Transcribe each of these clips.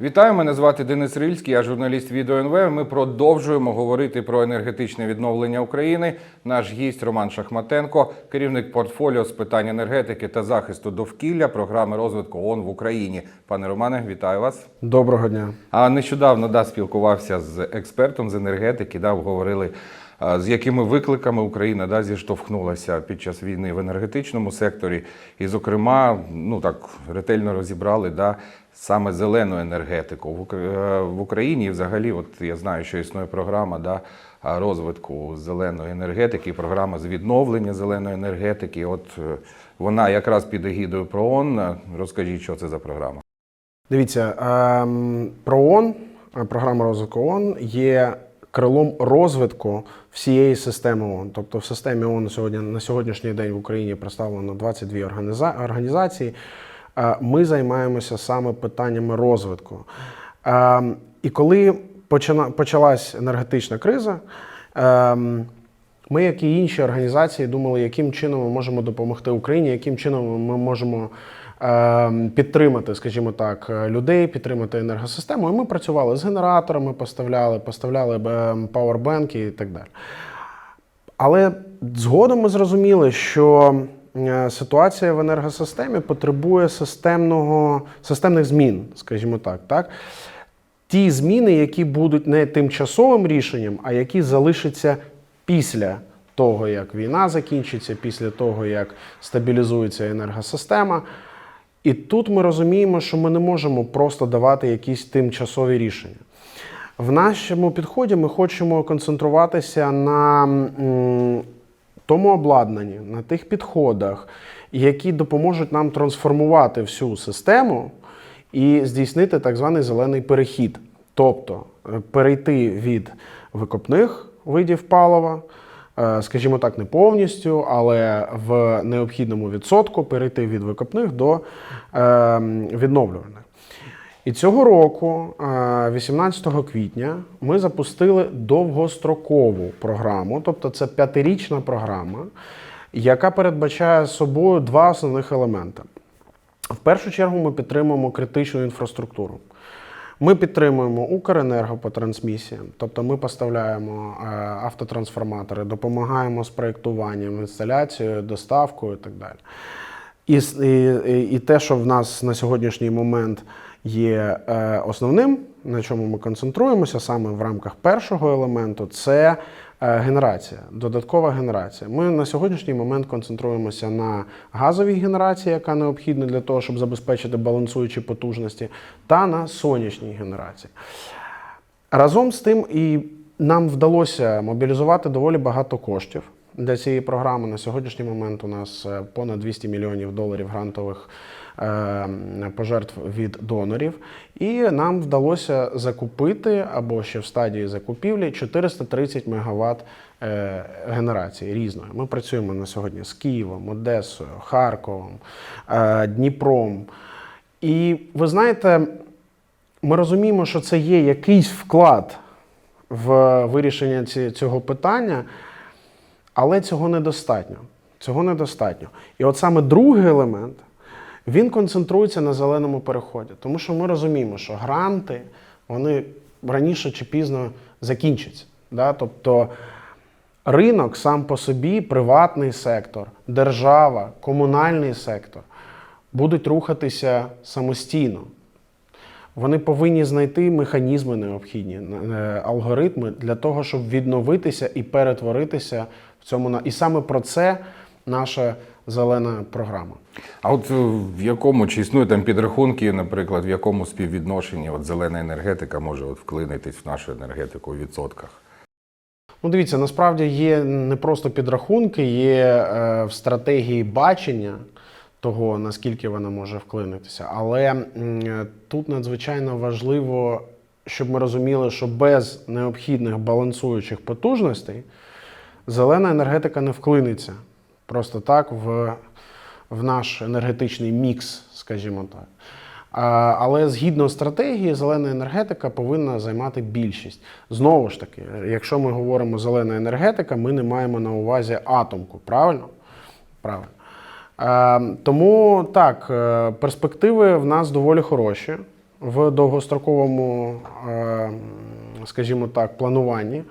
Вітаю, мене звати Денис Рильський, я журналіст відео НВ. Ми продовжуємо говорити про енергетичне відновлення України. Наш гість Роман Шахматенко, керівник портфоліо з питань енергетики та захисту довкілля програми розвитку ООН в Україні. Пане Романе, вітаю вас. Доброго дня. А нещодавно да, спілкувався з експертом з енергетики, да, говорили, з якими викликами Україна да, зіштовхнулася під час війни в енергетичному секторі. І, зокрема, ну так ретельно розібрали да, саме зелену енергетику в е, Україні. Взагалі, от я знаю, що існує програма да, розвитку зеленої енергетики, програма з відновлення зеленої енергетики. От е, вона якраз під егідою ПРООН. Розкажіть, що це за програма. Дивіться, ем, про ООН, е, програма розвитку ООН є крилом розвитку всієї системи ООН. Тобто в системі ООН сьогодні на сьогоднішній день в Україні представлено 22 організації. Ми займаємося саме питаннями розвитку. Ем, І коли почалась енергетична криза, ем, ми, як і інші організації, думали, яким чином ми можемо допомогти Україні, яким чином ми можемо е, підтримати, скажімо так, е, людей, підтримати енергосистему. І ми працювали з генераторами, поставляли, поставляли е, пауербенки і так далі. Але згодом ми зрозуміли, що ситуація в енергосистемі потребує системного, системних змін, скажімо так. так? Ті зміни, які будуть не тимчасовим рішенням, а які залишаться після того, як війна закінчиться, після того, як стабілізується енергосистема. І тут ми розуміємо, що ми не можемо просто давати якісь тимчасові рішення. В нашому підході ми хочемо концентруватися на тому обладнанні, на тих підходах, які допоможуть нам трансформувати всю систему і здійснити так званий зелений перехід. Тобто е, перейти від викопних видів палива, е, скажімо так, не повністю, але в необхідному відсотку перейти від викопних до е, відновлюваних. І цього року, е, 18 квітня, ми запустили довгострокову програму, тобто це п'ятирічна програма, яка передбачає собою два основних елементи. В першу чергу ми підтримуємо критичну інфраструктуру. Ми підтримуємо Укренерго по трансмісіям, тобто ми поставляємо е, автотрансформатори, допомагаємо з проєктуванням, інсталяцією, доставкою і так далі. І, і- і те, що в нас на сьогоднішній момент є е, основним, на чому ми концентруємося саме в рамках першого елементу, це е, генерація, додаткова генерація. Ми на сьогоднішній момент концентруємося на газовій генерації, яка необхідна для того, щоб забезпечити балансуючі потужності, та на сонячній генерації. Разом з тим, і нам вдалося мобілізувати доволі багато коштів для цієї програми. На сьогоднішній момент у нас е, понад 200 мільйонів доларів грантових пожертв від донорів. І нам вдалося закупити або ще в стадії закупівлі 430 мегаватт е, генерації різної. Ми працюємо на сьогодні з Києвом, Одесою, Харковом, е, Дніпром. І ви знаєте, ми розуміємо, що це є якийсь вклад в вирішення цього питання, але цього недостатньо. Цього недостатньо. І от саме другий елемент він концентрується на зеленому переході, тому що ми розуміємо, що гранти вони раніше чи пізно закінчаться. Да? Тобто ринок сам по собі, приватний сектор, держава, комунальний сектор будуть рухатися самостійно. Вони повинні знайти механізми необхідні, е, алгоритми для того, щоб відновитися і перетворитися в цьому і саме про це наша зелена програма. А от е, в якому чи існує там підрахунки, наприклад, в якому співвідношенні от зелена енергетика може от вклинитись в нашу енергетику у відсотках? Ну, дивіться, насправді є не просто підрахунки, є е, в стратегії бачення того, наскільки вона може вклинитися. Але е, тут надзвичайно важливо, щоб ми розуміли, що без необхідних балансуючих потужностей зелена енергетика не вклиниться просто так в, в наш енергетичний мікс, скажімо так. Але згідно стратегії, зелена енергетика повинна займати більшість. Знову ж таки, якщо ми говоримо зелена енергетика, ми не маємо на увазі атомку, правильно? Правильно. Тому так, е, перспективи в нас доволі хороші. в довгостроковому, е, скажімо так, плануванні,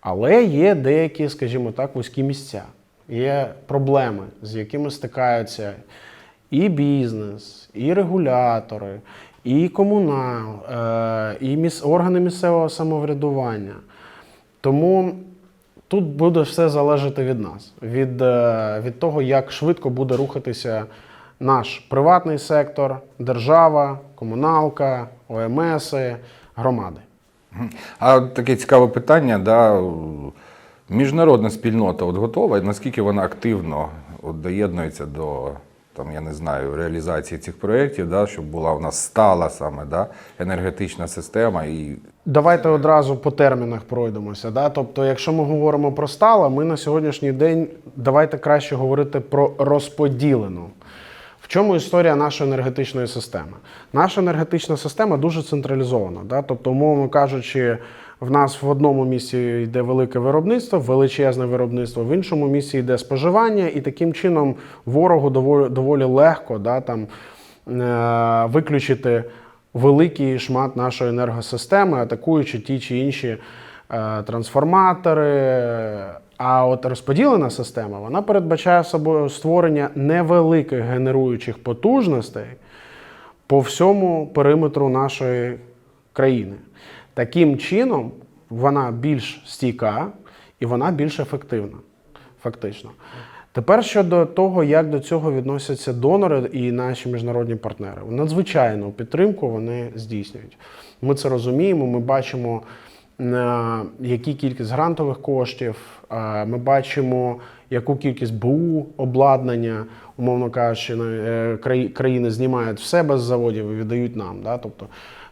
але є деякі, скажімо так, вузькі місця. Є проблеми, з якими стикаються і бізнес, і регулятори, і комунал, е, і міс- органи місцевого самоврядування. Тому тут буде все залежати від нас, від, е, від того, як швидко буде рухатися наш приватний сектор, держава, комуналка, ОМС, громади. А таке цікаве питання, да, міжнародна спільнота от готова, наскільки вона активно от, доєднується до там, я не знаю, реалізації цих проєктів, да, щоб була у нас стала саме да, енергетична система і Давайте одразу по термінах пройдемося. Да? Тобто, якщо ми говоримо про стала, ми на сьогоднішній день давайте краще говорити про розподілену. В чому історія нашої енергетичної системи? Наша енергетична система дуже централізована. Да? Тобто, умовно кажучи, в нас в одному місці йде велике виробництво, величезне виробництво, в іншому місці йде споживання, і таким чином ворогу доволі, доволі легко да, там, е, виключити великий шмат нашої енергосистеми, атакуючи ті чи інші е, трансформатори. А от розподілена система вона передбачає собою створення невеликих генеруючих потужностей по всьому периметру нашої країни. Таким чином, вона більш стійка і вона більш ефективна, фактично. Тепер щодо того, як до цього відносяться донори і наші міжнародні партнери, надзвичайну підтримку вони здійснюють. Ми це розуміємо, ми бачимо, е, які кількість грантових коштів, е, ми бачимо, яку кількість БУ обладнання, умовно кажучи, е, краї- країни знімають в себе з заводів і віддають нам. Да? Тобто,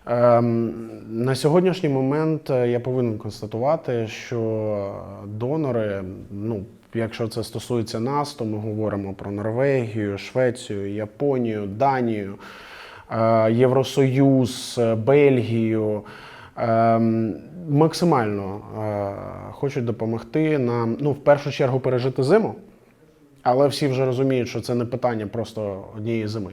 на сьогоднішній момент е, я повинен констатувати, що донори, ну, якщо це стосується нас, то ми говоримо про Норвегію, Швецію, Японію, Данію, е, Євросоюз, е, Бельгію. ем, Максимально хочуть допомогти нам, ну, в першу чергу, пережити зиму, але всі вже розуміють, що це не питання просто однієї зими.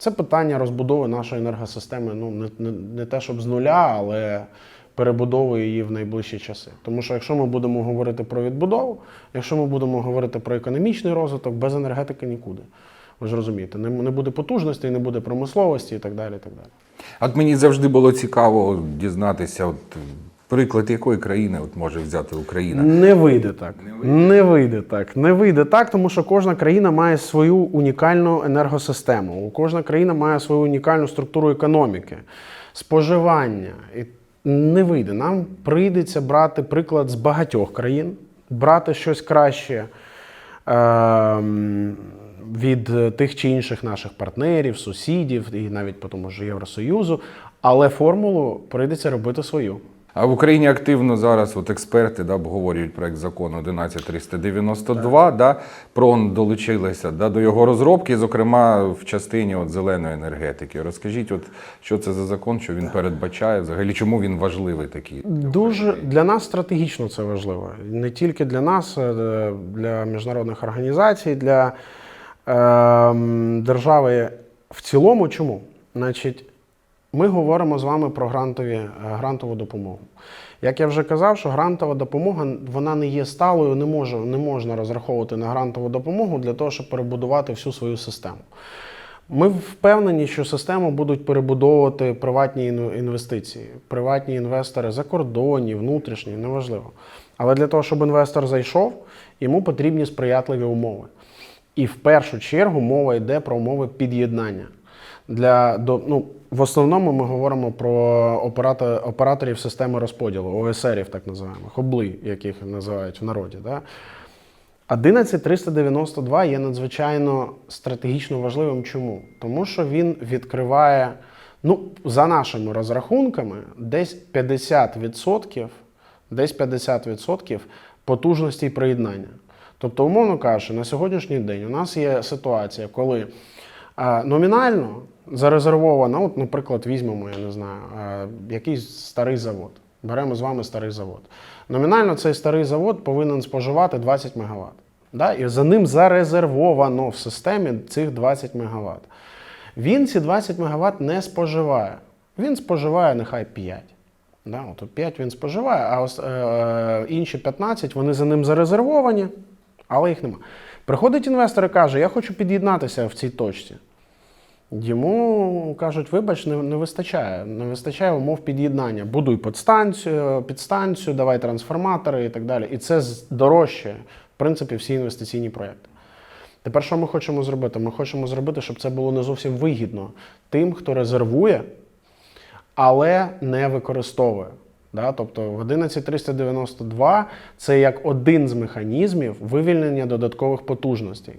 Це питання розбудови нашої енергосистеми, ну не, не, не те, щоб з нуля, але перебудови її в найближчі часи. Тому що якщо ми будемо говорити про відбудову, якщо ми будемо говорити про економічний розвиток, без енергетики нікуди. Ви ж розумієте, не, не буде потужності, не буде промисловості і так далі. І так далі. От мені завжди було цікаво дізнатися, от, приклад якої країни от, може взяти Україна. Не вийде так. Не вийде так. Не вийде так, тому що кожна країна має свою унікальну енергосистему. Кожна країна має свою унікальну структуру економіки, споживання. І не вийде. Нам прийдеться брати приклад з багатьох країн, брати щось краще. ем, Від тих чи інших наших партнерів, сусідів і навіть по тому ж Євросоюзу, але формулу прийдеться робити свою. А в Україні активно зараз от експерти да, обговорюють проект закону 11392. Да, ПРОН долучилися да, до його розробки, зокрема в частині от, зеленої енергетики. Розкажіть, от, що це за закон, що він передбачає, взагалі чому він важливий такий? Дуже для нас стратегічно це важливо. Не тільки для нас, е, для міжнародних організацій, для ем, держави в цілому. Чому? Значить, ми говоримо з вами про грантові, е, грантову допомогу. Як я вже казав, що грантова допомога вона не є сталою, не, може, не можна розраховувати на грантову допомогу для того, щоб перебудувати всю свою систему. Ми впевнені, що систему будуть перебудовувати приватні інвестиції, приватні інвестори за кордоні, внутрішні, неважливо. Але для того, щоб інвестор зайшов, йому потрібні сприятливі умови. І в першу чергу мова йде про умови під'єднання. Для, ну, в основному ми говоримо про оператор, операторів системи розподілу, ОСРів, так називаємо, хобли, яких називають в народі. Да? 11392 є надзвичайно стратегічно важливим. Чому? Тому що він відкриває, ну, за нашими розрахунками, десь 50%, десь 50% потужності приєднання. Тобто, умовно кажучи, на сьогоднішній день у нас є ситуація, коли номінально зарезервовано, от, наприклад, візьмемо, я не знаю, а, якийсь старий завод. Беремо з вами старий завод. Номінально цей старий завод повинен споживати 20 МВт. Да? І за ним зарезервовано в системі цих 20 МВт. Він ці 20 МВт не споживає. Він споживає нехай 5. Да, от 5 він споживає, а ось, е, е, інші 15 вони за ним зарезервовані, але їх нема. Приходить інвестор і каже: Я хочу під'єднатися в цій точці. Йому кажуть, вибач, не, не вистачає. Не вистачає умов під'єднання. Будуй підстанцію, підстанцію, давай трансформатори і так далі. І це дорожче, в принципі, всі інвестиційні проекти. Тепер що ми хочемо зробити? Ми хочемо зробити, щоб це було не зовсім вигідно тим, хто резервує, але не використовує. Да? Тобто в 11392 це як один з механізмів вивільнення додаткових потужностей.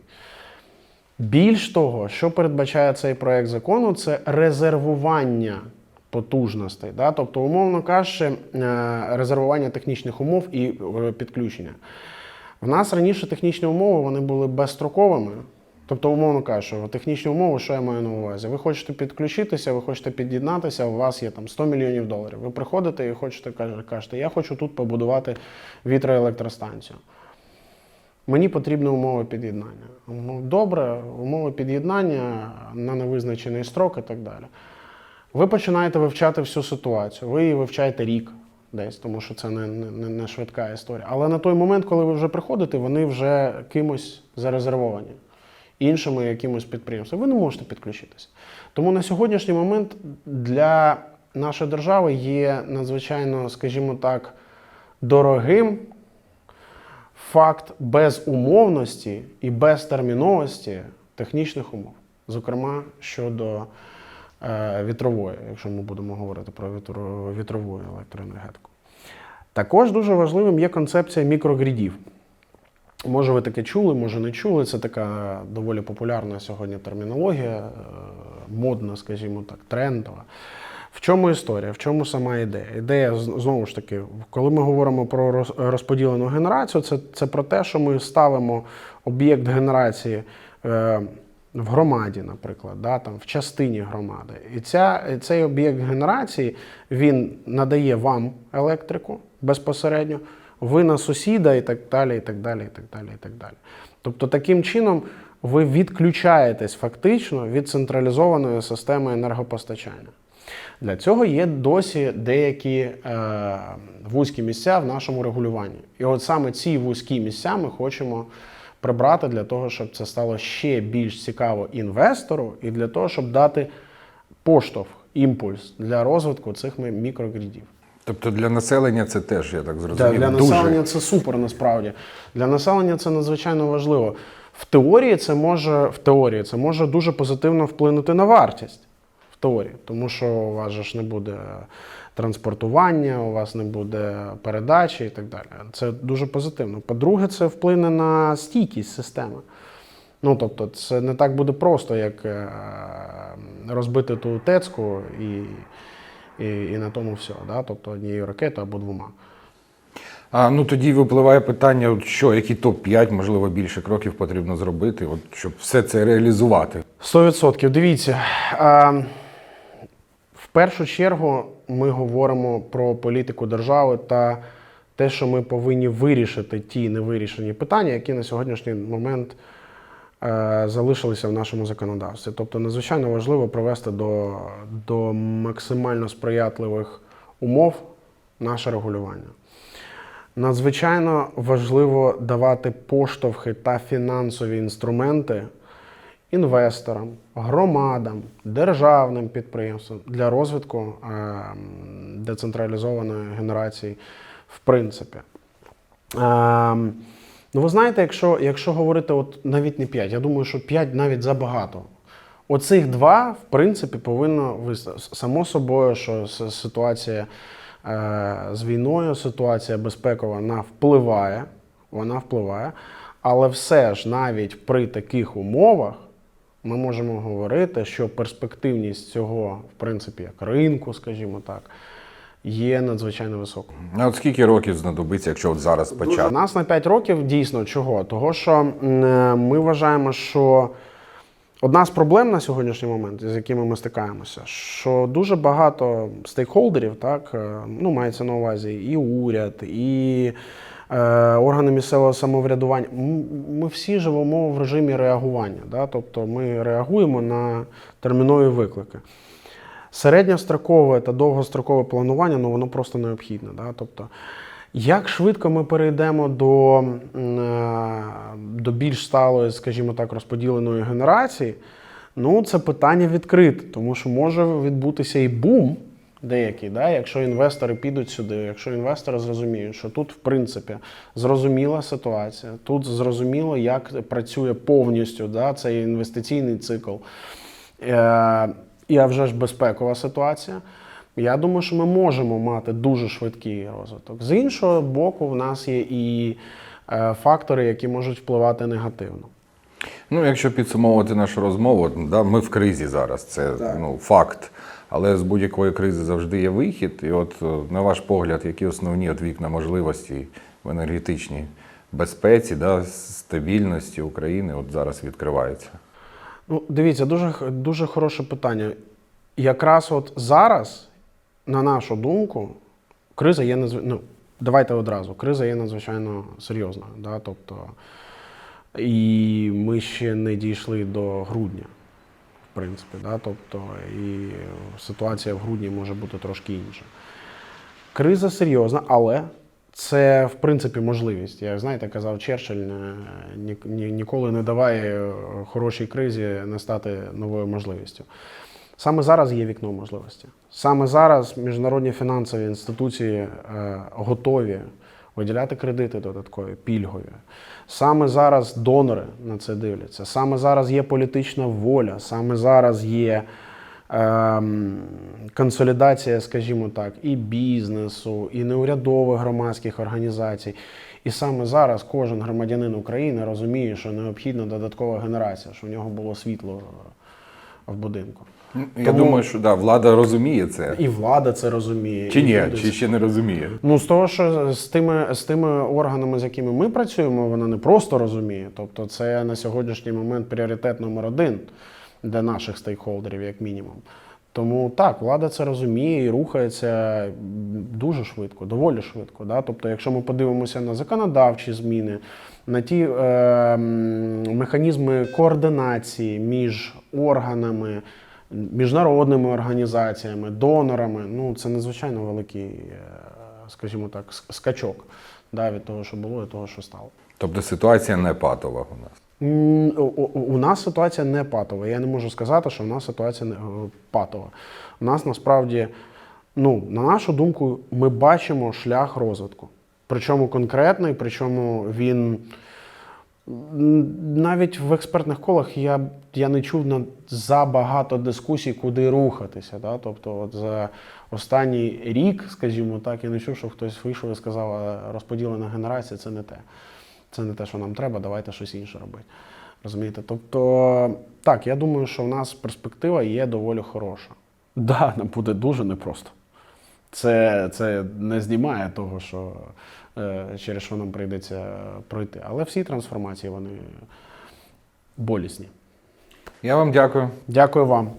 Більш того, що передбачає цей проект закону, це резервування потужностей. Да? Тобто, умовно кажучи, е, резервування технічних умов і е, підключення. В нас раніше технічні умови вони були безстроковими. Тобто, умовно кажучи, технічні умови, що я маю на увазі? Ви хочете підключитися, ви хочете під'єднатися, у вас є там 100 мільйонів доларів. Ви приходите і хочете каже- кажете, я хочу тут побудувати вітроелектростанцію. Мені потрібні умови під'єднання. Ну, добре, умови під'єднання на невизначений строк і так далі. Ви починаєте вивчати всю ситуацію. Ви її вивчаєте рік десь, тому що це не, не, не швидка історія. Але на той момент, коли ви вже приходите, вони вже кимось зарезервовані, іншими якимось підприємством. Ви не можете підключитися. Тому на сьогоднішній момент для нашої держави є надзвичайно, скажімо так, дорогим факт безумовності і безтерміновості технічних умов, зокрема щодо е, вітрової, якщо ми будемо говорити про вітро- вітрову електроенергетику. Також дуже важливим є концепція мікрогрідів. Може, ви таке чули, може не чули. Це така доволі популярна сьогодні термінологія, е, модна, скажімо так, трендова. В чому історія? В чому сама ідея? Ідея знову ж таки, коли ми говоримо про роз- розподілену генерацію, це, це про те, що ми ставимо об'єкт генерації е, в громаді, наприклад, да, там, в частині громади. І ця, цей об'єкт генерації він надає вам електрику безпосередньо, ви на сусіда і так далі, і так далі, і так далі, і так далі. Тобто, таким чином ви відключаєтесь фактично від централізованої системи енергопостачання. Для цього є досі деякі е, вузькі місця в нашому регулюванні. І от саме ці вузькі місця ми хочемо прибрати для того, щоб це стало ще більш цікаво інвестору, і для того, щоб дати поштовх, імпульс для розвитку цих мікрогрідів. Тобто для населення це теж, я так зрозумів, для дуже. населення це супер насправді. Для населення це надзвичайно важливо. В теорії це може в теорії це може дуже позитивно вплинути на вартість. В теорії, тому що у вас же ж не буде транспортування, у вас не буде передачі і так далі. Це дуже позитивно. По-друге, це вплине на стійкість системи. Ну, тобто, це не так буде просто, як е, розбити ту тецьку і, і, і на тому все. Да? Тобто однією ракетою або двома. А ну тоді випливає питання, от що, які топ-5, можливо, більше кроків потрібно зробити, от, щоб все це реалізувати. 100%. Дивіться. А, в першу чергу ми говоримо про політику держави та те, що ми повинні вирішити ті невирішені питання, які на сьогоднішній момент е, залишилися в нашому законодавстві. Тобто, надзвичайно важливо привести до, до максимально сприятливих умов наше регулювання. Надзвичайно важливо давати поштовхи та фінансові інструменти інвесторам, громадам, державним підприємствам для розвитку е, децентралізованої генерації, в принципі. Ем, Ну, ви знаєте, якщо, якщо говорити от навіть не 5, я думаю, що 5 навіть забагато. Оцих два, в принципі, повинно виставити. Само собою, що ситуація е, з війною, ситуація безпекова, вона впливає, вона впливає. Але все ж навіть при таких умовах ми можемо говорити, що перспективність цього, в принципі, як ринку, скажімо так, є надзвичайно високою. А от скільки років знадобиться, якщо от зараз У почати? нас на 5 років дійсно чого? Того, що е, ми вважаємо, що одна з проблем на сьогоднішній момент, з якими ми стикаємося, що дуже багато стейкхолдерів, так, е, ну, мається на увазі і уряд, і органи місцевого самоврядування. Ми всі живемо в режимі реагування. Да? Тобто ми реагуємо на термінові виклики. Середньострокове та довгострокове планування ну, воно просто необхідне. Да? Тобто, як швидко ми перейдемо до, е, до більш сталої, скажімо так, розподіленої генерації, ну це питання відкрите, тому що може відбутися і бум деякий, да? якщо інвестори підуть сюди, якщо інвестори зрозуміють, що тут, в принципі, зрозуміла ситуація, тут зрозуміло, як працює повністю да, цей інвестиційний цикл. Е, і а вже ж безпекова ситуація. Я думаю, що ми можемо мати дуже швидкий розвиток. З іншого боку, в нас є і е, фактори, які можуть впливати негативно. Ну, якщо підсумовувати нашу розмову, да, ми в кризі зараз, це ну, факт. Але з будь-якої кризи завжди є вихід. І от, е, на ваш погляд, які основні от вікна можливості в енергетичній безпеці, да, стабільності України от зараз відкриваються? Ну, дивіться, дуже, дуже хороше питання. Якраз от зараз, на нашу думку, криза є надзвичайно. Ну, давайте одразу. Криза є надзвичайно серйозна. Да? Тобто, і ми ще не дійшли до грудня, принципі. Да? Тобто, і ситуація в грудні може бути трошки інша. Криза серйозна, але це в принципі можливість. Я знаєте, казав Черчилль, е, ні, ні, ніколи не давай е, хорошій кризі не стати новою можливістю. Саме зараз є вікно можливості. Саме зараз міжнародні фінансові інституції е, готові виділяти кредити додаткові, пільгові. Саме зараз донори на це дивляться. Саме зараз є політична воля, саме зараз є ем, консолідація, скажімо так, і бізнесу, і неурядових громадських організацій. І саме зараз кожен громадянин України розуміє, що необхідна додаткова генерація, що в нього було світло в будинку. Я Тому- думаю, що да, влада розуміє це. І влада це розуміє. Чи ні, люди чи ще не розуміє? Ну, з того, що з тими, з тими органами, з якими ми працюємо, вона не просто розуміє. Тобто, це на сьогоднішній момент пріоритет номер один для наших стейкхолдерів, як мінімум. Тому так, влада це розуміє і рухається дуже швидко, доволі швидко. Да? Тобто, якщо ми подивимося на законодавчі зміни, на ті е, механізми координації між органами, міжнародними організаціями, донорами, ну це надзвичайно великий, е, скажімо так, скачок да, від того, що було, і того, що стало. Тобто ситуація не патова у нас. У, нас ситуація не патова. Я не можу сказати, що у нас ситуація не е, патова. У нас насправді, ну, на нашу думку, ми бачимо шлях розвитку. Причому конкретний, причому він навіть в експертних колах я, я не чув на забагато дискусій, куди рухатися. Да? Тобто, от за останній рік, скажімо так, я не чув, що хтось вийшов і сказав, «А розподілена генерація це не те. Це не те, що нам треба, давайте щось інше робити. Розумієте? Тобто, так, я думаю, що в нас перспектива є доволі хороша. Да, нам буде дуже непросто. Це, це не знімає того, що е, через що нам прийдеться пройти. Але всі трансформації вони болісні. Я вам дякую. Дякую вам.